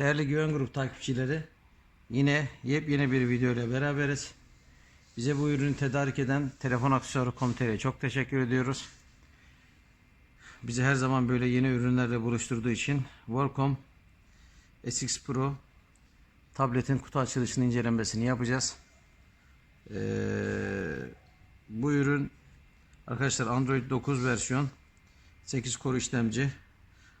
Değerli Güven Grup takipçileri, yine yepyeni bir video ile beraberiz. Bize bu ürünü tedarik eden Telefon Aksesuarı Komite'ye çok teşekkür ediyoruz. Bizi her zaman böyle yeni ürünlerle buluşturduğu için Workom SX Pro tabletin kutu açılışını incelemesini yapacağız. Ee, bu ürün arkadaşlar Android 9 versiyon 8 core işlemci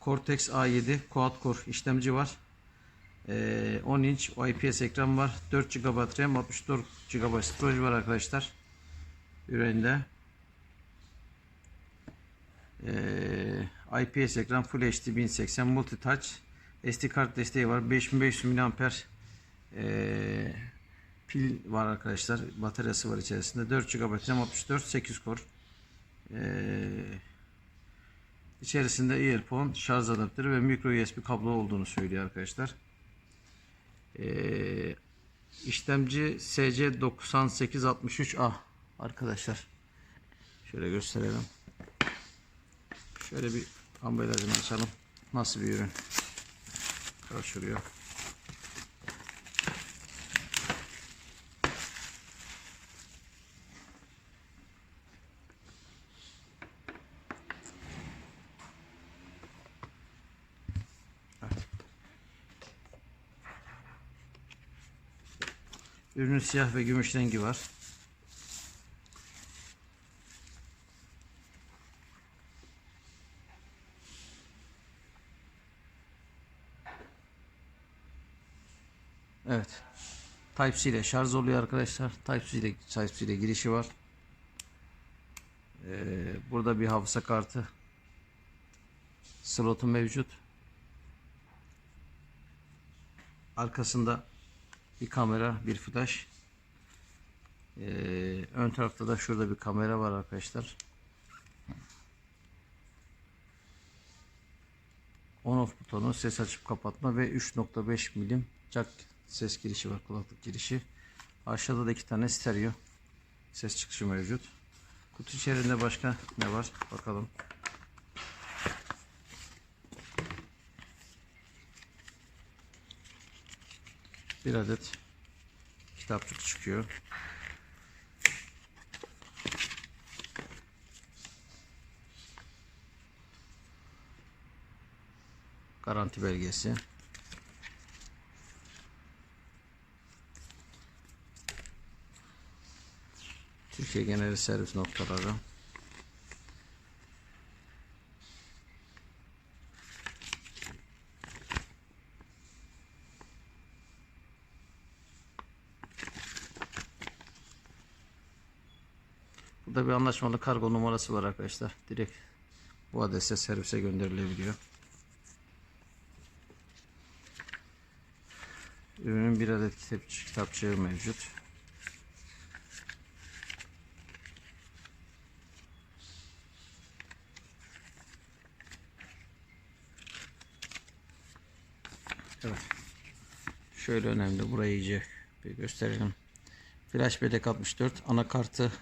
Cortex A7 Quad Core işlemci var. Ee, 10 inç IPS ekran var. 4 GB RAM 64 GB storage var arkadaşlar. Üründe. Ee, IPS ekran Full HD 1080 Multi Touch SD kart desteği var. 5500 mAh ee, pil var arkadaşlar. Bataryası var içerisinde. 4 GB RAM 64 8 core. Ee, içerisinde earphone, şarj adaptörü ve micro USB kablo olduğunu söylüyor arkadaşlar. Ee, işlemci SC9863A arkadaşlar. Şöyle gösterelim. Şöyle bir ambalajını açalım. Nasıl bir ürün? Karşılıyor. Ürünün siyah ve gümüş rengi var. Evet. Type-C ile şarj oluyor arkadaşlar. Type-C ile, Type-C ile girişi var. Ee, burada bir hafıza kartı slotu mevcut. Arkasında bir kamera, bir flash. Ee, ön tarafta da şurada bir kamera var arkadaşlar. On off butonu, ses açıp kapatma ve 3.5 milim jack ses girişi var, kulaklık girişi. Aşağıda da iki tane stereo ses çıkışı mevcut. Kutu içerisinde başka ne var? Bakalım. Bir adet kitapçık çıkıyor. Garanti belgesi. Türkiye genel servis noktaları. Bir anlaşmalı kargo numarası var arkadaşlar. Direkt bu adrese servise gönderilebiliyor. Ürünün bir adet kitap, kitapçığı mevcut. Evet. Şöyle önemli. Burayı iyice bir gösterelim. Flash bellek 64. Anakartı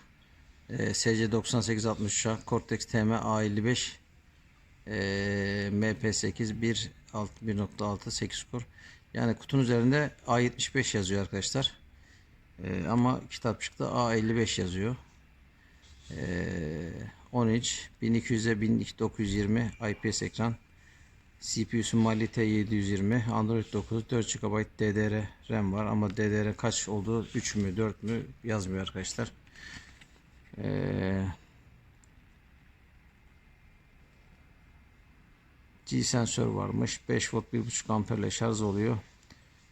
e, SC9860'a Cortex TM A55 e, MP8 1.6 8 core. Yani kutunun üzerinde A75 yazıyor arkadaşlar. E, ama kitapçıkta A55 yazıyor. E, 10 inç 1200'e 1920 IPS ekran. CPU'su Mali T720, Android 9, 4 GB DDR RAM var ama DDR kaç olduğu 3 mü 4 mü yazmıyor arkadaşlar. Ee, G sensör varmış. 5 volt 1.5 amperle şarj oluyor.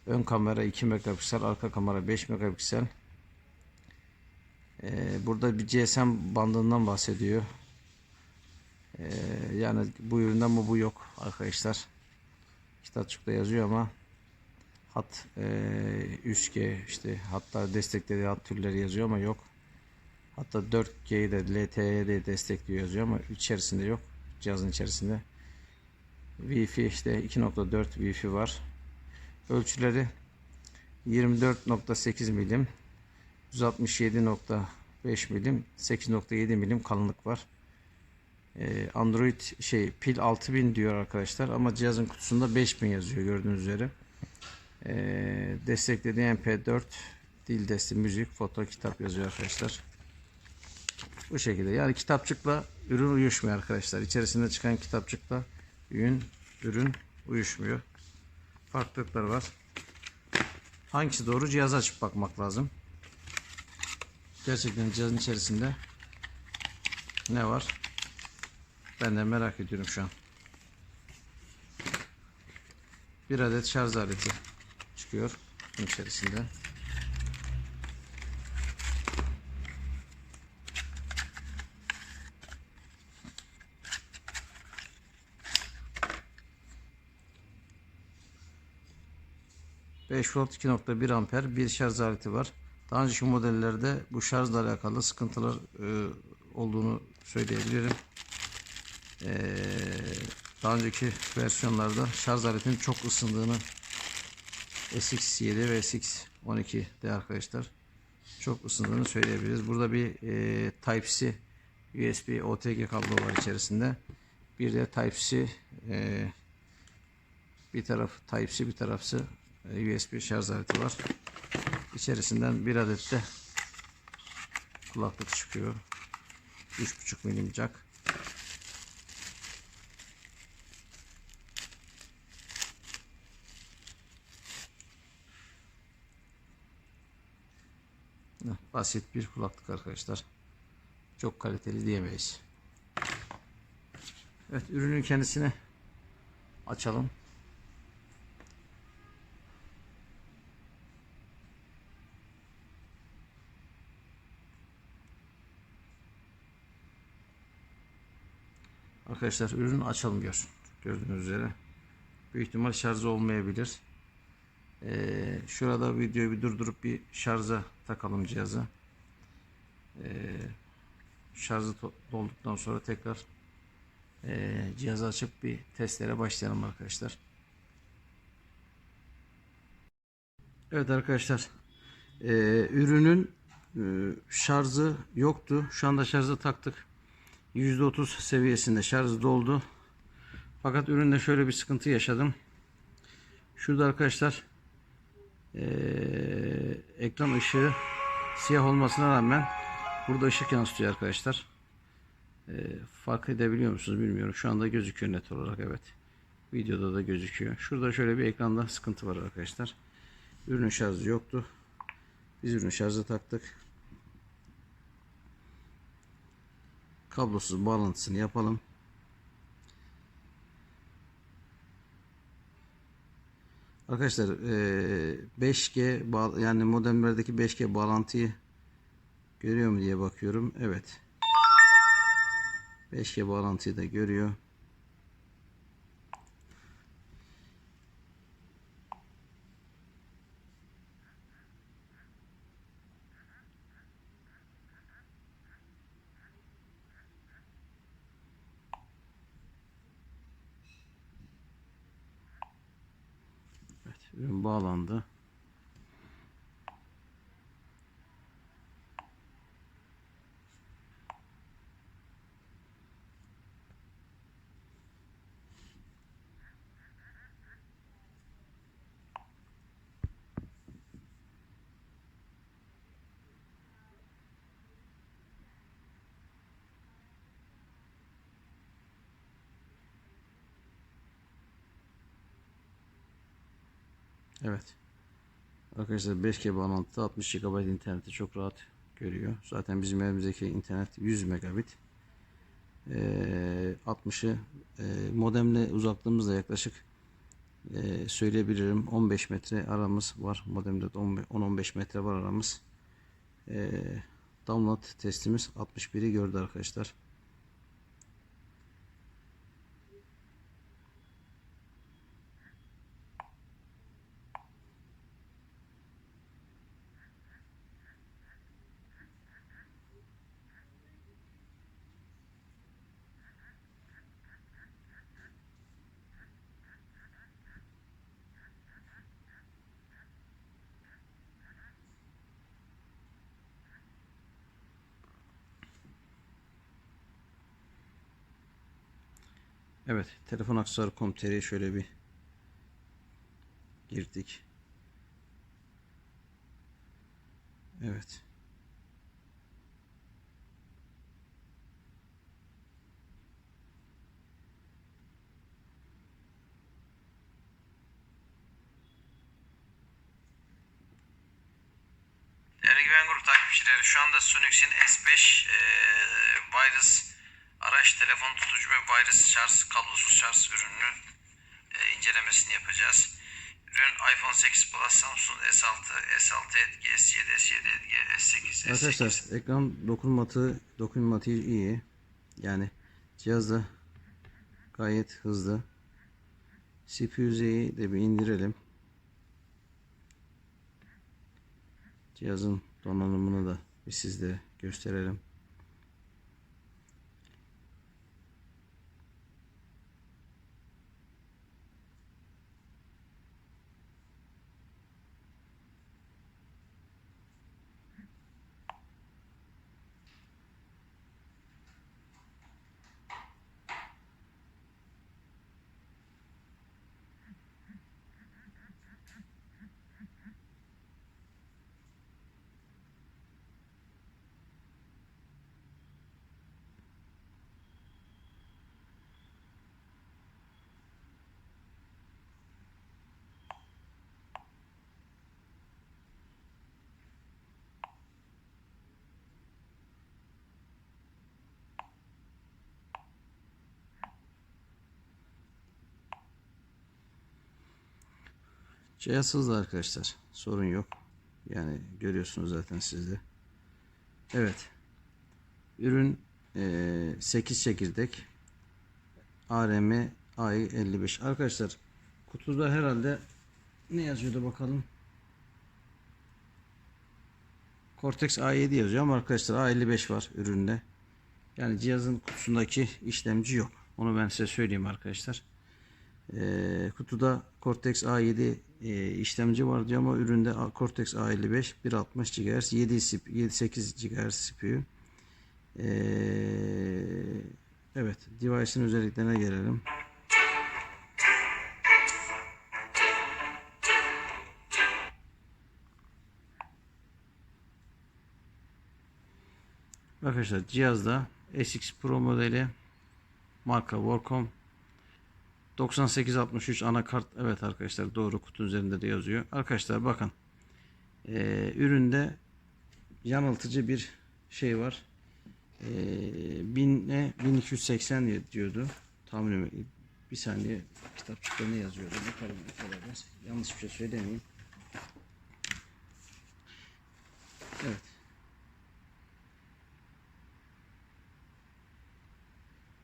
Ön kamera 2 megapiksel, arka kamera 5 megapiksel. Ee, burada bir GSM bandından bahsediyor. Ee, yani bu üründen mi bu yok arkadaşlar. Kitapçıkta yazıyor ama hat e, 3G işte hatta desteklediği hat türleri yazıyor ama yok. Hatta 4G'yi de LTE'ye de destekliyor yazıyor ama içerisinde yok. Cihazın içerisinde. Wi-Fi işte 2.4 Wi-Fi var. Ölçüleri 24.8 milim 167.5 milim 8.7 milim kalınlık var. Ee, Android şey pil 6000 diyor arkadaşlar ama cihazın kutusunda 5000 yazıyor gördüğünüz üzere. e, desteklediği MP4 dil desti müzik foto kitap yazıyor arkadaşlar. Bu şekilde yani kitapçıkla ürün uyuşmuyor arkadaşlar. İçerisinde çıkan kitapçıkla ürün ürün uyuşmuyor. Farklılıklar var. Hangisi doğru cihazı açıp bakmak lazım. Gerçekten cihazın içerisinde ne var? Ben de merak ediyorum şu an. Bir adet şarj aleti çıkıyor bunun içerisinde. ...5 volt 2.1 amper bir şarj aleti var. Daha önceki modellerde bu şarjla alakalı sıkıntılar e, olduğunu söyleyebilirim. Ee, daha önceki versiyonlarda şarj aletinin çok ısındığını SX7 ve SX12'de arkadaşlar çok ısındığını söyleyebiliriz. Burada bir e, Type-C USB OTG kablo var içerisinde. Bir de Type-C e, bir taraf Type-C bir tarafı e, USB şarj aleti var. İçerisinden bir adet de kulaklık çıkıyor. 3.5 milim jack. Basit bir kulaklık arkadaşlar. Çok kaliteli diyemeyiz. Evet ürünün kendisini açalım. Arkadaşlar ürünü açalım gör. Gördüğünüz üzere. Büyük ihtimal şarjı olmayabilir. Ee, şurada videoyu bir durdurup bir şarja takalım cihazı. Ee, şarjı dolduktan sonra tekrar e, cihazı açıp bir testlere başlayalım arkadaşlar. Evet arkadaşlar. Ee, ürünün e, şarjı yoktu. Şu anda şarjı taktık. %30 seviyesinde şarjı doldu. Fakat üründe şöyle bir sıkıntı yaşadım. Şurada arkadaşlar eee, ekran ışığı siyah olmasına rağmen burada ışık yansıtıyor arkadaşlar. Eee, fark edebiliyor musunuz bilmiyorum. Şu anda gözüküyor net olarak evet. Videoda da gözüküyor. Şurada şöyle bir ekranda sıkıntı var arkadaşlar. Ürünün şarjı yoktu. Biz ürün şarjı taktık. Kablosuz bağlantısını yapalım. Arkadaşlar eee, 5G bağ- yani modemlerdeki 5G bağlantıyı görüyor mu diye bakıyorum. Evet. 5G bağlantıyı da görüyor. Evet, ürün bağlandı. Evet. Arkadaşlar 5G bağlantıda 60 GB interneti çok rahat görüyor. Zaten bizim evimizdeki internet 100 megabit. Ee, 60'ı e, modemle uzaklığımızda yaklaşık e, söyleyebilirim 15 metre aramız var. Modemde de 10-15 metre var aramız. E, download testimiz 61'i gördü arkadaşlar. Evet, telefon aksesuarı.com.tr'ye şöyle bir girdik. Evet. Değerli Güven Grup takipçileri şu anda Sunux'in S5 e, virus araç telefon tutucu ve virus şarj kablosuz şarj ürününü eee, incelemesini yapacağız. Ürün iPhone 8 Plus, Samsung S6, S6 Edge, S7, S7 Edge, S8, S8. Arkadaşlar ekran dokunmatı dokunmatiği iyi. Yani cihaz da gayet hızlı. CPU'yu de bir indirelim. Cihazın donanımını da bir sizlere gösterelim. Cihaz hızlı arkadaşlar. Sorun yok. Yani görüyorsunuz zaten siz de. Evet. Ürün eee 8 çekirdek. ARM AI55. Arkadaşlar kutuda herhalde ne yazıyordu bakalım. Cortex A7 yazıyor ama arkadaşlar A55 var üründe. Yani cihazın kutusundaki işlemci yok. Onu ben size söyleyeyim arkadaşlar. Ee, kutuda Cortex A7 e, işlemci var diyor ama üründe Cortex A55 160 GHz 7 sip- 7 8 GHz CPU. Ee, evet, device'ın özelliklerine gelelim. Arkadaşlar cihazda SX Pro modeli marka Wacom 9863 anakart evet arkadaşlar doğru kutu üzerinde de yazıyor. Arkadaşlar bakın Ee, üründe yanıltıcı bir şey var. Ee, 1000 ne 1280 diyordu. Tahminim bir saniye kitapçıkta ne yazıyordu? Bakalım beraber. Yanlış bir şey söylemeyeyim. Evet.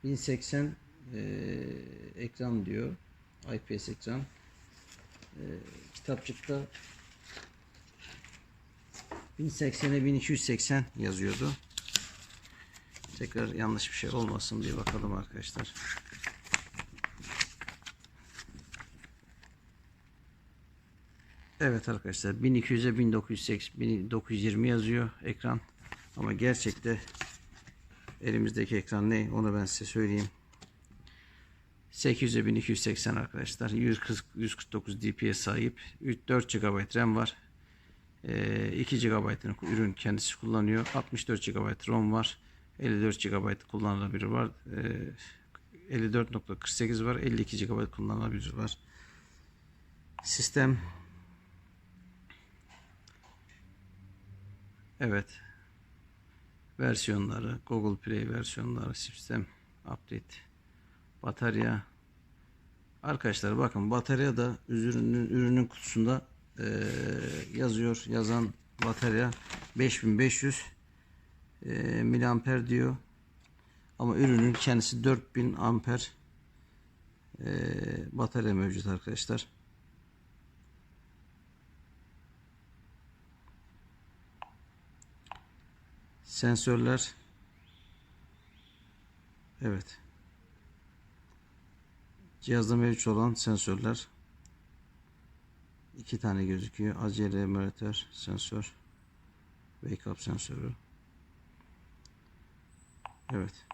...1080 eee, ekran diyor. IPS ekran. Eee, kitapçıkta 1080'e 1280 yazıyordu. Tekrar yanlış bir şey olmasın diye bakalım arkadaşlar. Evet arkadaşlar 1200'e 1980 1920 yazıyor ekran. Ama gerçekte elimizdeki ekran ne onu ben size söyleyeyim. 800'e 1280 arkadaşlar. 140, 149 DPI'ye sahip. 4 GB RAM var. Ee, 2 GB'ın ürün kendisi kullanıyor. 64 GB ROM var. 54 GB kullanılabilir var. Ee, 54.48 var. 52 GB kullanılabilir var. Sistem Evet. Versiyonları, Google Play versiyonları, sistem update, batarya. Arkadaşlar bakın batarya da ürünün ürünün kutusunda eee, yazıyor. Yazan batarya 5500 eee miliamper diyor. Ama ürünün kendisi 4000 amper eee, batarya mevcut arkadaşlar. Sensörler Evet. Cihazda mevcut olan sensörler iki tane gözüküyor. Acele emülatör sensör wake up sensörü. Evet.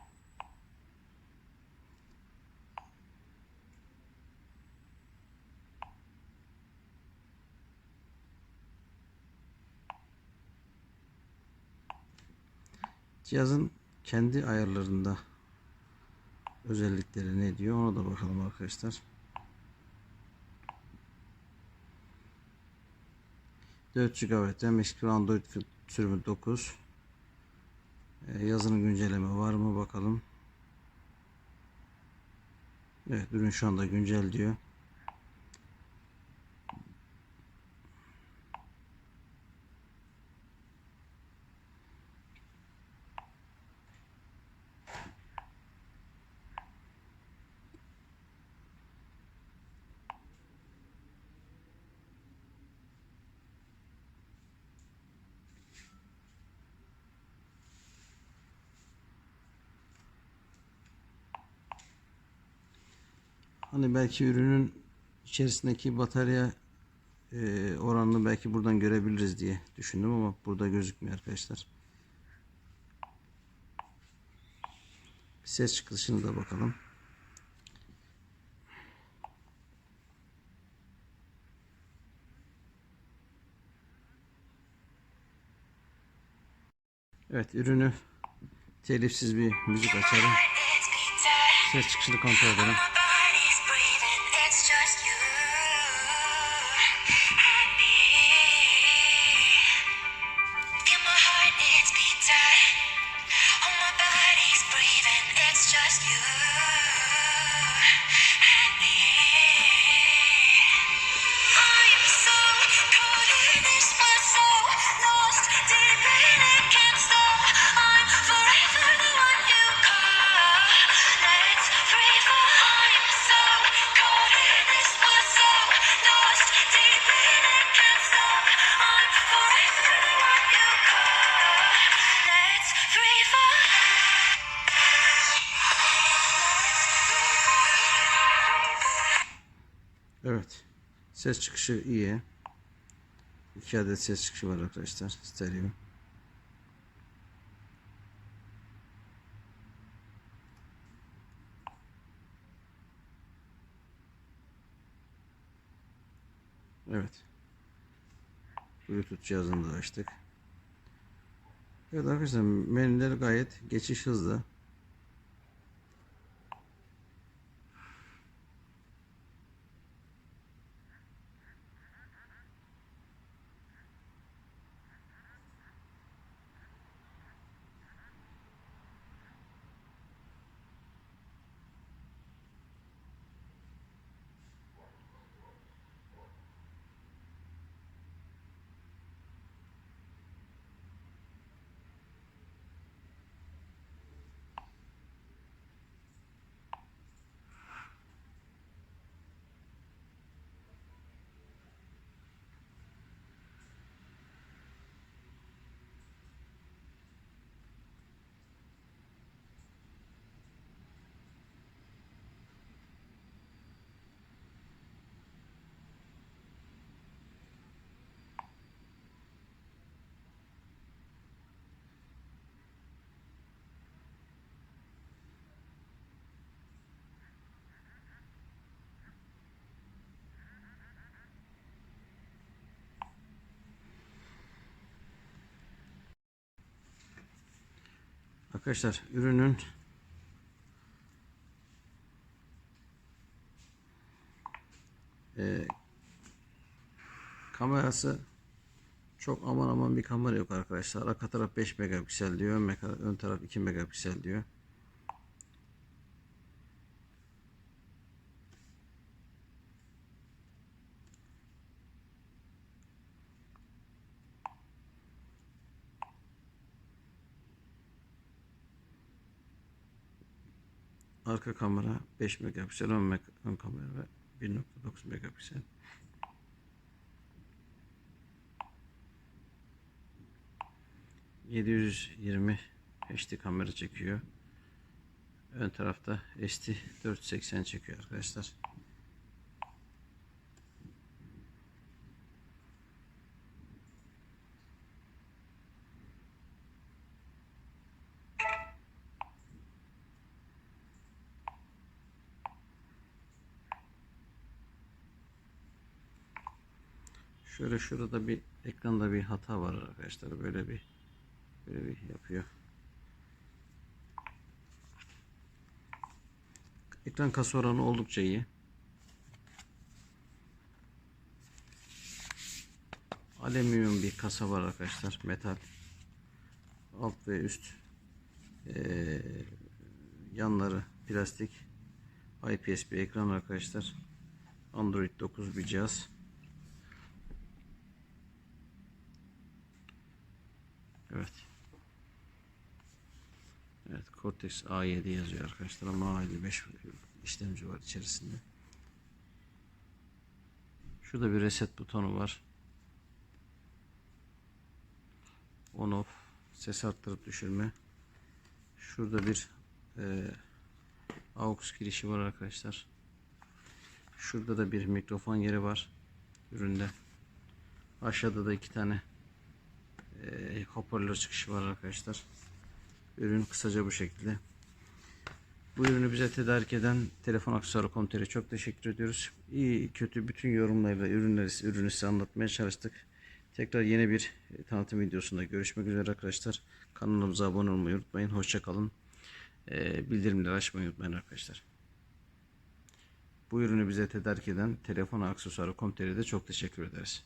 Cihazın kendi ayarlarında özellikleri ne diyor ona da bakalım arkadaşlar. 4 GB eski Android sürümü 9 Ee, yazının güncelleme var mı bakalım. Evet ürün şu anda güncel diyor. Hani belki ürünün içerisindeki batarya e, oranını belki buradan görebiliriz diye düşündüm ama burada gözükmüyor arkadaşlar. Ses çıkışını da bakalım. Evet ürünü telifsiz bir müzik açalım. Ses çıkışını kontrol edelim. Ses çıkışı iyi. İki adet ses çıkışı var arkadaşlar. Stereo. Evet. Bluetooth cihazını da açtık. Evet arkadaşlar menüler gayet geçiş hızlı. Arkadaşlar ürünün e, kamerası çok aman aman bir kamera yok arkadaşlar. Arka taraf 5 megapiksel diyor. Ön, taraf 2 megapiksel diyor. Arka kamera 5 megapiksel, ön, meg- ön kamera 1.9 megapiksel. ...720 HD kamera çekiyor. Ön tarafta SD 480 çekiyor arkadaşlar. Şöyle şurada bir ekranda bir hata var arkadaşlar. Böyle bir böyle bir yapıyor. Ekran kasa oranı oldukça iyi. Alüminyum bir kasa var arkadaşlar. Metal. Alt ve üst. Ee, yanları plastik. IPS bir ekran arkadaşlar. Android 9 bir cihaz. Evet. Evet Cortex A7 yazıyor arkadaşlar ama A55 işlemci var içerisinde. Şurada bir reset butonu var. On off ses arttırıp düşürme. Şurada bir e, aux girişi var arkadaşlar. Şurada da bir mikrofon yeri var üründe. Aşağıda da iki tane e, hoparlör çıkışı var arkadaşlar. Ürün kısaca bu şekilde. Bu ürünü bize tedarik eden Telefon Aksesuarı Komiteri çok teşekkür ediyoruz. İyi kötü bütün yorumlarla ürünleri, ürünü size anlatmaya çalıştık. Tekrar yeni bir e, tanıtım videosunda görüşmek üzere arkadaşlar. Kanalımıza abone olmayı unutmayın. Hoşçakalın. Bildirimleri açmayı unutmayın arkadaşlar. Bu ürünü bize tedarik eden Telefon Aksesuarı Komiteri de çok teşekkür ederiz.